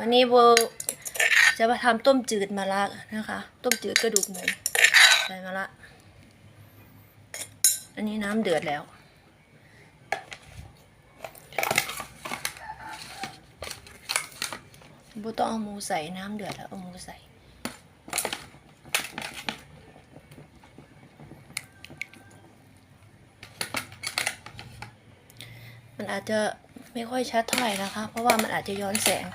วันนี้โบจะมาทำต้มจืดมะระนะคะ ต้มจืดกระดูกหมูใส่มะระอันนี้น้ำเดือดแล้ว โบต้องเอาหมูใส่น้ำเดือดแล้วเอาหมูใส่มันอาจจะไม่ค่อยชัดเท่าไหร่นะคะ เพราะว่ามันอาจจะย้อนแสง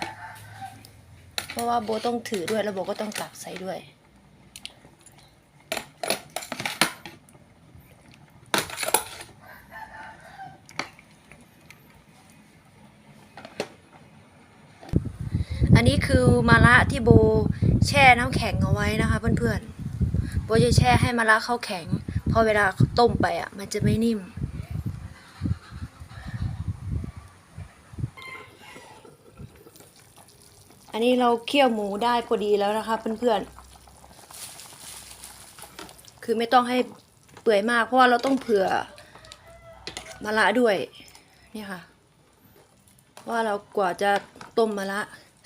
เพราะว่าโบต้องถือด้วยแล้วโบก็ต้องตักใส่ด้วย อันนี้คือมะระที่โบแช่น้ำแข็งเอาไว้นะคะเพื่อนๆโบจะแช่ให้มะระเข้าแข็งพอเวลาต้มไปอะ มันจะไม่นิ่ม อันนี้เราเคี่ยวหมูได้พอดีแล้วนะคะเพื่อนๆ คือไม่ต้องให้เปื่อยมากเพราะว่าเราต้องเผื่อมะระด้วยนี่ค่ะ ว่าเรากว่าจะต้มมะระ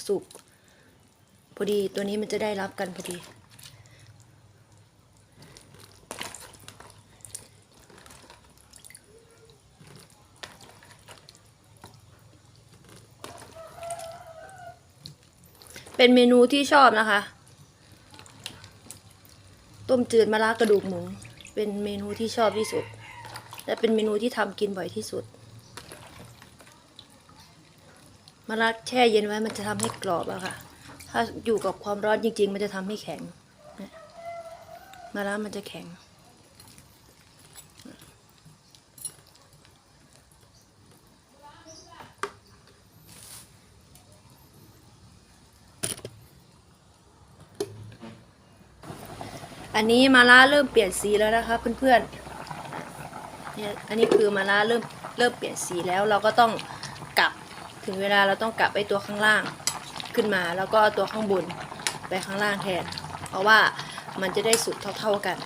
สุกพอดีตัวนี้มันจะได้รับกันพอดี เป็นเมนูที่ชอบนะคะ ต้มจืดมะระกระดูกหมู เป็นเมนูที่ชอบที่สุด และเป็นเมนูที่ทำกินบ่อยที่สุดมะระแช่เย็นไว้มันจะทำให้กรอบอะค่ะ ถ้าอยู่กับความร้อนจริง ๆ มันจะทำให้แข็งมะระมันจะแข็ง อันนี้มาล่าเริ่มเปลี่ยนสีแล้วนะคะเพื่อนๆเนี่ยอันนี้คือมาล่าเริ่มเริ่มเปลี่ยนสีแล้วเราก็ต้องกลับถึงเวลาเราต้องกลับไอตัวข้างล่างขึ้นมา แล้วก็ตัวข้างบนไปข้างล่างแทน เพราะว่ามันจะได้สุดเท่าๆกัน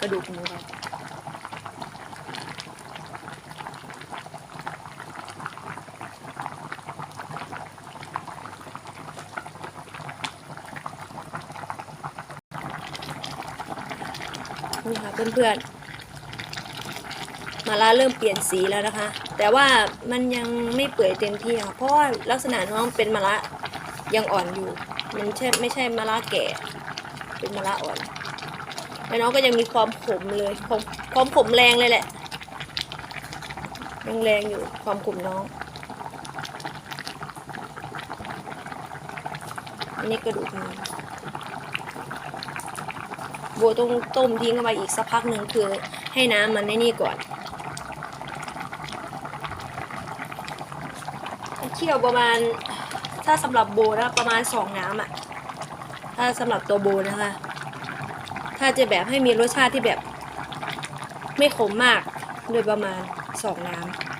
กระดูกหมูเรานี่ค่ะเพื่อนๆ มาลาเริ่มเปลี่ยนสีแล้วนะคะ แต่ว่ามันยังไม่เปื่อยเต็มที่ค่ะ เพราะว่าลักษณะน้องเป็นมะระยังอ่อนอยู่ มันใช่ไม่ใช่มะระแก่ เป็นมะระอ่อน แล้วน้องก็ยังมีความขมเลยความความขมแรงเลยแหละยังแรงอยู่ความขมน้องอันนี้กระดูกหมูบัวต้องต้มทิ้งเอาไว้อีกสักพักหนึ่งคือให้น้ำมันในนี่ก่อนเคี่ยวประมาณถ้าสำหรับโบนะประมาณสองน้ำอะ ถ้าสำหรับตัวโบนะคะ ถ้าจะแบบให้มีรสชาติที่แบบ ไม่ขมมากโดยประมาณสองน้ำ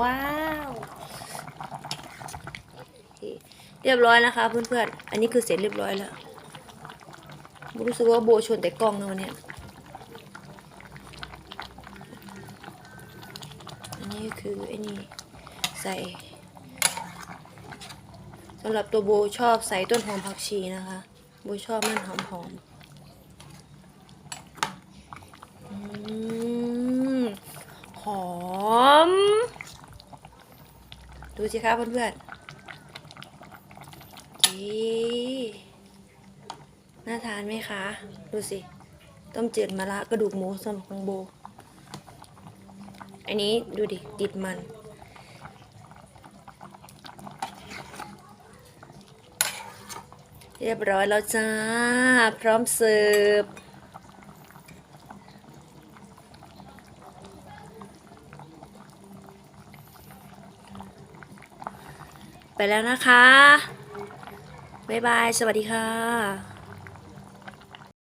ว้าว เรียบร้อยนะคะเพื่อนๆ อันนี้คือเสร็จเรียบร้อยแล้ว รู้สึกว่าโบชนแต่กล้องนะวันเนี้ยอันนี้คือไอ้นี่ใส่สำหรับตัวโบชอบใส่ต้นหอมผักชีนะคะ โบชอบมันหอมหอมๆอืมหอม ดูสิคะเพื่อนๆจี น่าทานไหมคะ ดูสิ ต้มจืดมะระกระดูกหมูสำหรับของโบ อันนี้ดูดิ ติดมัน เรียบร้อยแล้วจ้า พร้อมเสิร์ฟไปแล้วนะคะ บ๊ายบาย สวัสดีค่ะ